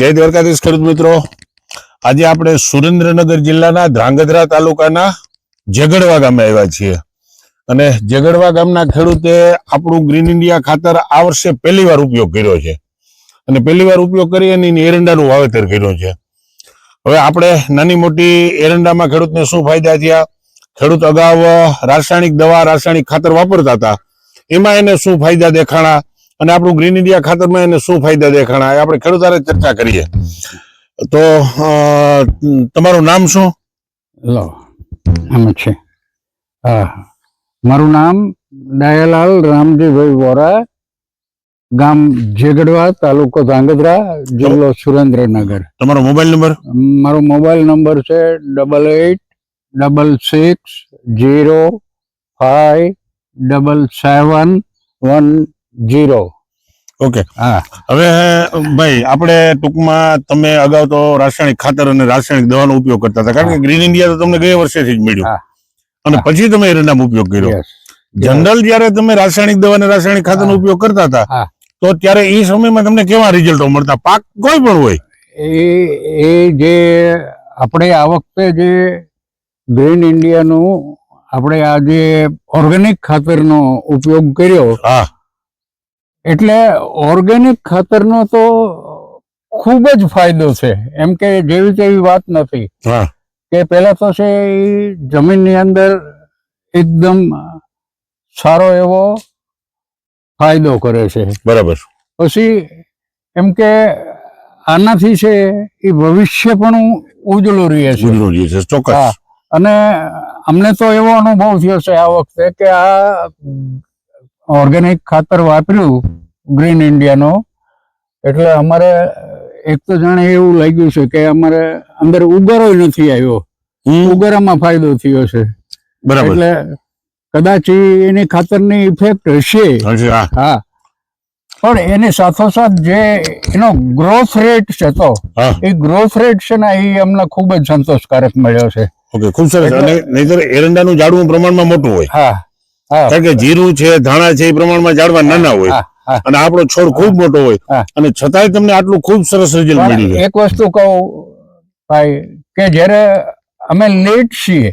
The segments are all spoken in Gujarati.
જય દ્વારકાધીશ ખેડૂત મિત્રો. આજે આપણે સુરેન્દ્રનગર જિલ્લાના ધ્રાંગધ્રા તાલુકાના જેગડવા ગામે આવ્યા છીએ. અને જેગડવા ગામના ખેડૂતે આપણું ગ્રીન ઇન્ડિયા ખાતર આ વર્ષે પહેલી વાર ઉપયોગ કર્યો છે. અને પહેલી વાર ઉપયોગ કરી અને એની એરંડાનું વાવેતર કર્યું છે. હવે આપણે નાની મોટી એરંડામાં ખેડૂતને શું ફાયદા થયા? ખેડૂત અગાઉ રાસાયણિક દવા, રાસાયણિક ખાતર વાપરતા હતા. એમાં એને શું ફાયદા દેખાણા? અને આપણું ગ્રીન ઇન્ડિયા ખાતરમાં એને શું ફાયદા દેખાણા આપણે ખેડૂતારે ચર્ચા કરીએ. તો તમારું નામ શું? લો આમ છે. હા મારું નામ દયાલાલ રામજીભાઈ વોરા ગામ જેગડવા તાલુકો ધાંગધ્રા જિલ્લો સુરેન્દ્રનગર. તમારો મોબાઈલ નંબર? મારો મોબાઈલ નંબર છે double eight double six zero five double seven one zero. Okay. હા. હવે ભાઈ આપણે ટૂંકમાં તમે અગાઉ તો રાસાયણિક ખાતર અને રાસાયણિક દવાનો ઉપયોગ કરતા હતા. કારણ કે ગ્રીન ઇન્ડિયા તો તમને ગયા વર્ષેથી જ મળ્યું. અને પછી તમે એરંડામાં ઉપયોગ કર્યો. જનરલ જયારે તમે રાસાયણિક દવા અને રાસાયણિક ખાતરનો ઉપયોગ કરતા હતા તો ત્યારે એ સમયમાં તમને કેવા રિઝલ્ટો મળતા? પાક કોઈ પણ હોય. એ એ જે આપણે આ વખતે જે ગ્રીન ઇન્ડિયાનું આપણે આ જે ઓર્ગેનિક ખાતરનો ઉપયોગ કર્યો હા. એટલે ઓર્ગેનિક ખાતરનો તો ખૂબ જ ફાયદો છે. એમ કે જેવી તેવી વાત નથી. હા. કે પેલા તો છે એ જમીનની અંદર એકદમ સારો એવો ફાયદો કરે છે. બરાબર. પછી એમ કે આનાથી છે એ ભવિષ્ય પણ ઉજળું રહે છે. જરૂરી છે ચોક્કસ. અને અમને તો એવો અનુભવ થયો છે આ વખતે કે આ ઓર્ગેનિક ખાતર વાપર્યું ગ્રીન ઇન્ડિયાનો. એટલે અમારે એક તો જાણે એવું લાગ્યું છે કે અમારે અંદર ઉગારો નથી આવ્યો. ઉગારામાં ફાયદો થયો છે. બરાબર. એટલે કદાચ એની ખાતરની ઇફેક્ટ હશે. હા. પણ એની સાથોસાથ જે એનો ગ્રોથ રેટ છે તો એ ગ્રોથ રેટ છે ને એ અમને ખૂબ જ સંતોષકારક મળ્યો છે. ઓકે ખૂબ સરસ. અને નહીતર એરંડાનું ઝાડવું પ્રમાણમાં મોટું હોય. હા. કારણ કે જીરું છે ધાણા છે એ પ્રમાણમાં ઝાડવા નાના હોય. અને આપણો છોડ ખૂબ મોટો હોય. અને છતાંય તમને આટલું ખૂબ સરસ રિઝલ્ટ મળ્યું છે. એક વસ્તુ કહું ભાઈ કે જ્યારે અમે લેટ છીએ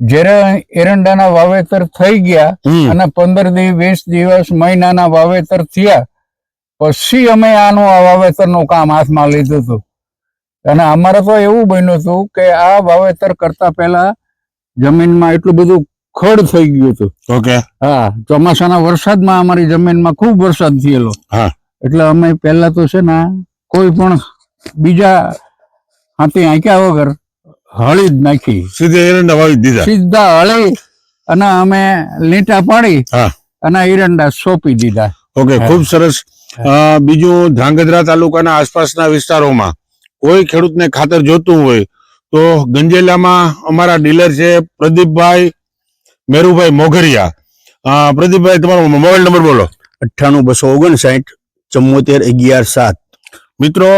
જ્યારે એરંડાના વાવેતર થઈ ગયા અને પંદર દિવસ વીસ દિવસ મહિનાના વાવેતર થયા પછી અમે આનું આ વાવેતરનું કામ હાથમાં લીધું હતું. અને અમારે તો એવું બન્યું હતું કે આ વાવેતર કરતા પહેલા જમીનમાં એટલું બધું ખડ થઈ ગયું હતું. ઓકે. હા ચોમાસાના વરસાદમાં અમારી જમીનમાં ખૂબ વરસાદ થયેલો. હા. એટલે અમે પહેલા તો છે ને કોઈ પણ બીજા હાથી આંક્યા વગર હળી જ નાખી. સીધે એરંડા વાવી દીધા. સીધા હળી અને અમે લીટા પાડી હા. અને એરંડા સોંપી દીધા. ઓકે. ખૂબ સરસ. બીજું ધ્રાંગધ્રા તાલુકાના આસપાસના વિસ્તારોમાં કોઈ ખેડૂતને ખાતર જોતું હોય તો ગંજેલામાં અમારા ડીલર છે પ્રદીપભાઈ મેરુભાઈ મોઘરિયા. પ્રદીપભાઈ તમારો મોબાઈલ નંબર બોલો. અઠ્ઠાણું બસો ઓગણસાઠ ચુમ્મોતેર અગિયાર સાત. મિત્રો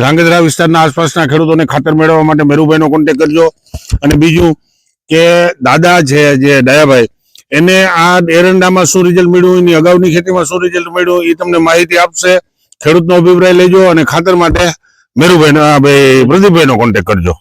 ધ્રાંગધ્રા વિસ્તારના આસપાસના ખેડૂતોને ખાતર મેળવવા માટે મેરુભાઈનો કોન્ટેક કરજો. અને બીજું કે દાદા છે જે દયાભાઈ એને આ એરંડામાં શું રિઝલ્ટ મળ્યું એની અગાઉની ખેતીમાં શું રિઝલ્ટ મળ્યું એ તમને માહિતી આપશે. ખેડૂતનો અભિપ્રાય લેજો અને ખાતર માટે મેરુભાઈ ભાઈ પ્રદીપભાઈનો કોન્ટેક કરજો.